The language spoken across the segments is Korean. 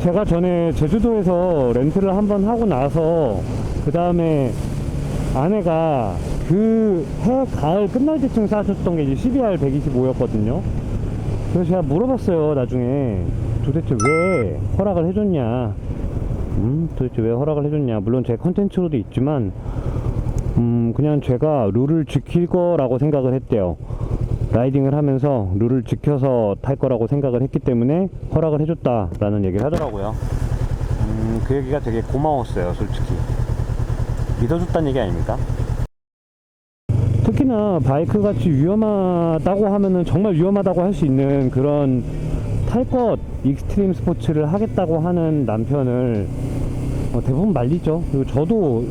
제가 전에 제주도에서 렌트를 한번 하고 나서 그 다음에 아내가 그 해 가을 끝날 때쯤 사셨던 게 이제 CBR 125였거든요. 그래서 제가 물어봤어요 나중에. 도대체 왜 허락을 해줬냐. 음 도대체 왜 허락을 해줬냐. 물론 제 컨텐츠로도 있지만 음 그냥 제가 룰을 지킬 거라고 생각을 했대요 라이딩을 하면서 룰을 지켜서 탈 거라고 생각을 했기 때문에 허락을 해줬다라는 얘기를 하더라고요 음 그 얘기가 되게 고마웠어요 솔직히 믿어줬다는 얘기 아닙니까? 특히나 바이크 같이 위험하다고 하면은 정말 위험하다고 할 수 있는 그런 탈것 익스트림 스포츠를 하겠다고 하는 남편을 어, 대부분 말리죠. 그리고 저도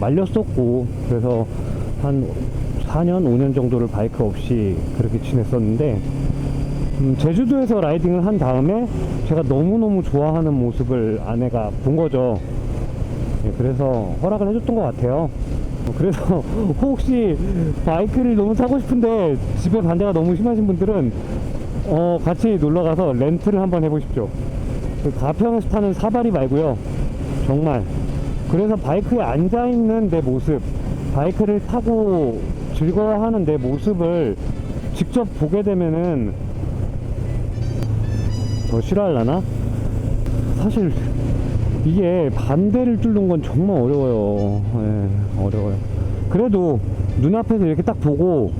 말렸었고 그래서 한 4년, 5년 정도를 바이크 없이 그렇게 지냈었는데 음, 제주도에서 라이딩을 한 다음에 제가 너무너무 좋아하는 모습을 아내가 본 거죠. 예, 그래서 허락을 해줬던 것 같아요. 어, 그래서 혹시 바이크를 너무 타고 싶은데 집에 반대가 너무 심하신 분들은 어, 같이 놀러 가서 렌트를 한번 해보십시오. 그 가평에서 타는 사다리 말고요. 정말. 그래서 바이크에 앉아 있는 내 모습, 바이크를 타고 즐거워하는 내 모습을 직접 보게 되면은 더 싫어하려나? 사실 이게 반대를 뚫는 건 정말 어려워요. 예, 어려워요. 그래도 눈앞에서 이렇게 딱 보고,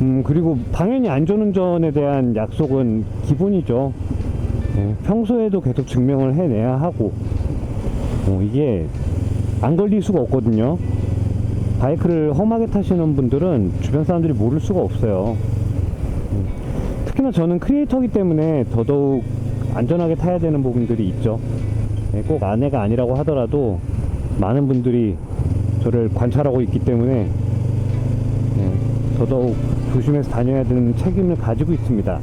음, 그리고 당연히 안전운전에 대한 약속은 기본이죠. 예, 평소에도 계속 증명을 해내야 하고, 어, 이게 안 걸릴 수가 없거든요. 바이크를 험하게 타시는 분들은 주변 사람들이 모를 수가 없어요. 음, 특히나 저는 크리에이터이기 때문에 더더욱 안전하게 타야 되는 부분들이 있죠. 예, 꼭 아내가 아니라고 하더라도 많은 분들이 저를 관찰하고 있기 때문에 예, 더더욱 조심해서 다녀야 되는 책임을 가지고 있습니다.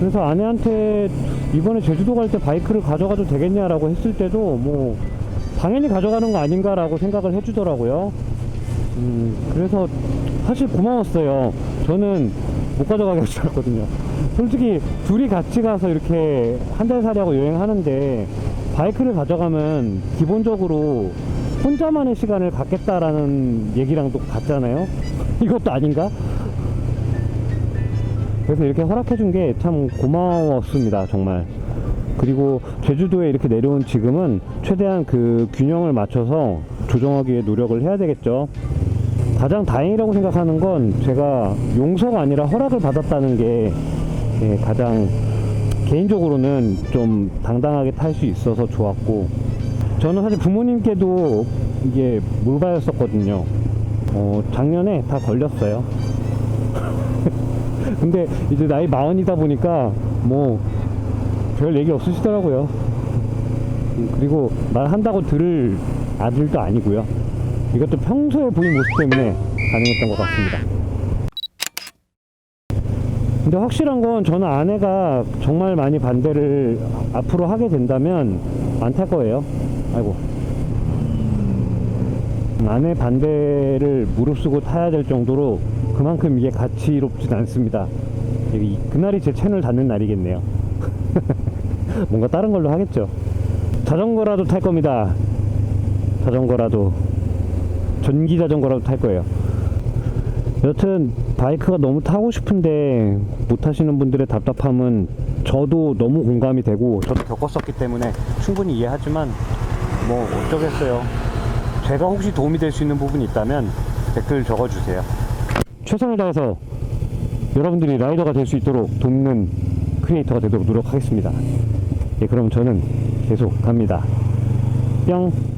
그래서 아내한테 이번에 제주도 갈 때 바이크를 가져가도 되겠냐라고 했을 때도 뭐 당연히 가져가는 거 아닌가라고 생각을 해주더라고요. 음, 그래서 사실 고마웠어요. 저는 못 가져가게 해주셨거든요. 솔직히 둘이 같이 가서 이렇게 한 달 살이하고 여행하는데 바이크를 가져가면 기본적으로 혼자만의 시간을 갖겠다라는 얘기랑 또 같잖아요. 이것도 아닌가? 그래서 이렇게 허락해 준 게 참 고마웠습니다, 정말. 그리고 제주도에 이렇게 내려온 지금은 최대한 그 균형을 맞춰서 조정하기 위해 노력을 해야 되겠죠. 가장 다행이라고 생각하는 건 제가 용서가 아니라 허락을 받았다는 게 예, 가장 개인적으로는 좀 당당하게 탈 수 있어서 좋았고 저는 사실 부모님께도 이게 물바였었거든요. 어, 작년에 다 걸렸어요. 근데 이제 나이 마흔이다 보니까 뭐 별 얘기 없으시더라고요. 음, 그리고 말한다고 들을 아들도 아니고요. 이것도 평소에 보인 모습 때문에 가능했던 것 같습니다. 근데 확실한 건 저는 아내가 정말 많이 반대를 앞으로 하게 된다면 안 탈 거예요. 아이고. 아내 반대를 무릅쓰고 타야 될 정도로 그만큼 이게 가치롭진 않습니다. 이- 그날이 제 채널 닫는 날이겠네요. 뭔가 다른 걸로 하겠죠. 자전거라도 탈 겁니다. 자전거라도. 전기 자전거라도 탈 거예요. 여튼 바이크가 너무 타고 싶은데 못 타시는 분들의 답답함은 저도 너무 공감이 되고 저도 겪었었기 때문에 충분히 이해하지만 뭐 어쩌겠어요. 제가 혹시 도움이 될 수 있는 부분이 있다면 댓글 적어주세요. 최선을 다해서 여러분들이 라이더가 될 수 있도록 돕는 크리에이터가 되도록 노력하겠습니다. 예, 그럼 저는 계속 갑니다. 뿅.